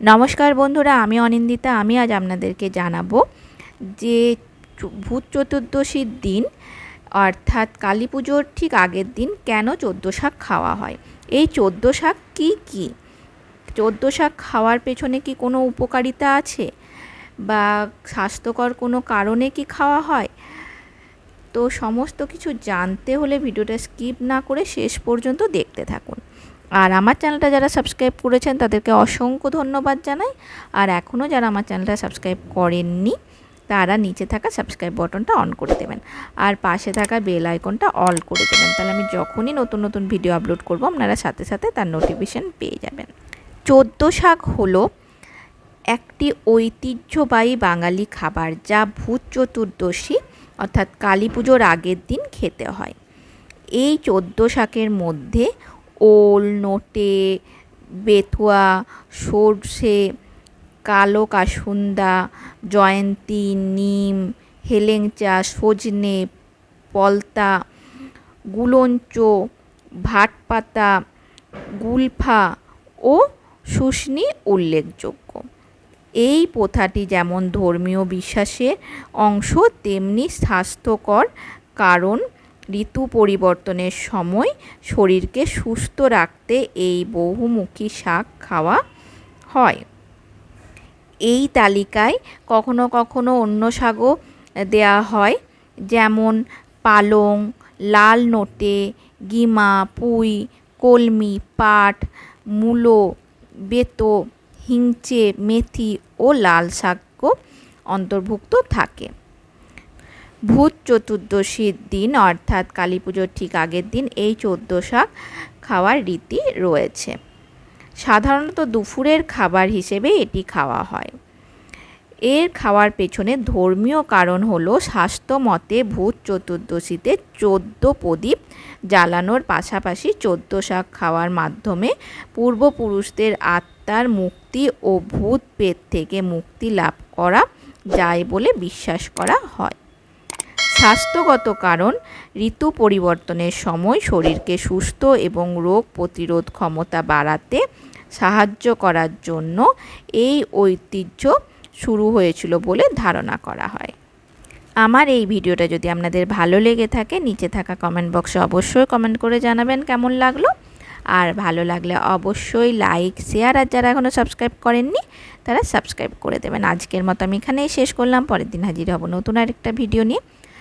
নমস্কার বন্ধুরা, আমি অনিন্দিতা। আমি আজ আপনাদেরকে জানাব যে ভূত চতুর্দশীর দিন, অর্থাৎ কালী পুজোর ঠিক আগের দিন কেন চোদ্দ শাক খাওয়া হয়? এই চোদ্দ শাক কী কী? চোদ্দ শাক খাওয়ার পেছনে কি কোনো উপকারিতা আছে? বা স্বাস্থ্যকর কোনো কারণে কি খাওয়া হয়? তো সমস্ত কিছু জানতে হলে ভিডিওটা স্কিপ না করে শেষ পর্যন্ত দেখতে থাকুন। আর আমার চ্যানেলটা যারা সাবস্ক্রাইব করেছেন তাদেরকে অসংখ্য ধন্যবাদ জানাই। আর এখনও যারা আমার চ্যানেলটা সাবস্ক্রাইব করেননি, তারা নিচে থাকা সাবস্ক্রাইব বাটনটা অন করে দেবেন। আর পাশে থাকা বেল আইকনটা অল করে দেবেন। তাহলে আমি যখনই নতুন নতুন ভিডিও আপলোড করব, আপনারা সাথে সাথে তার নোটিফিকেশন পেয়ে যাবেন। চোদ্দ শাক হলো একটি ঐতিহ্যবাহী বাঙালি খাবার যা ভূত চতুর্দশী, অর্থাৎ কালী পুজোর আগের দিন খেতে হয়। এই চোদ্দ শাকের মধ্যে ওল, নোটে, বেথুয়া, সর্ষে, কালো কাসুন্দা, জয়ন্তী, নিম, হেলেংচা, সজনে, পলতা, গুলঞ্চ, ভাটপাতা, গুলফা ও শুষ্নি উল্লেখযোগ্য। এই প্রথাটি যেমন ধর্মীয় বিশ্বাসের অংশ, তেমনি স্বাস্থ্যকর কারণ ঋতু পরিবর্তনের সময় শরীরকে সুস্থ রাখতে এই বহুমুখী শাক খাওয়া হয়। এই তালিকায় কখনো কখনো অন্য শাকও দেয়া হয়, যেমন পালং, লাল নোটে, গিমা, পুঁই, কলমি, পাট, মূলো, বেতো, হিংচে, মেথি ও লাল শাকও অন্তর্ভুক্ত থাকে। ভূত চতুর্দশীর দিন, অর্থাৎ কালী পুজোর ঠিক আগের দিন এই চোদ্দ শাক খাওয়ার রীতি রয়েছে। সাধারণত দুপুরের খাবার হিসেবে এটি খাওয়া হয়। এর খাওয়ার পেছনে ধর্মীয় কারণ হলো স্বাস্থ্য মতে ভূত চতুর্দশীতে চোদ্দ প্রদীপ জ্বালানোর পাশাপাশি চোদ্দ শাক খাওয়ার মাধ্যমে পূর্বপুরুষদের আত্মার মুক্তি ও ভূত পেট থেকে মুক্তি লাভ করা যায় বলে বিশ্বাস করা হয়। স্বাস্থ্যগত কারণ, ঋতু পরিবর্তনের সময় শরীরকে সুস্থ এবং রোগ প্রতিরোধ ক্ষমতা বাড়াতে সাহায্য করার জন্য এই ঐতিহ্য শুরু হয়েছিল বলে ধারণা করা হয়। আমার এই ভিডিওটা যদি আপনাদের ভালো লেগে থাকে, নিচে থাকা কমেন্ট বক্সে অবশ্যই কমেন্ট করে জানাবেন কেমন লাগল। আর ভালো লাগলে অবশ্যই লাইক শেয়ার আর যারা এখনও সাবস্ক্রাইব করেননি, তারা সাবস্ক্রাইব করে দেবেন। আজকের মতো আমি এখানেই শেষ করলাম। পরের দিন হাজির হব নতুন আরেকটা ভিডিও নিয়ে।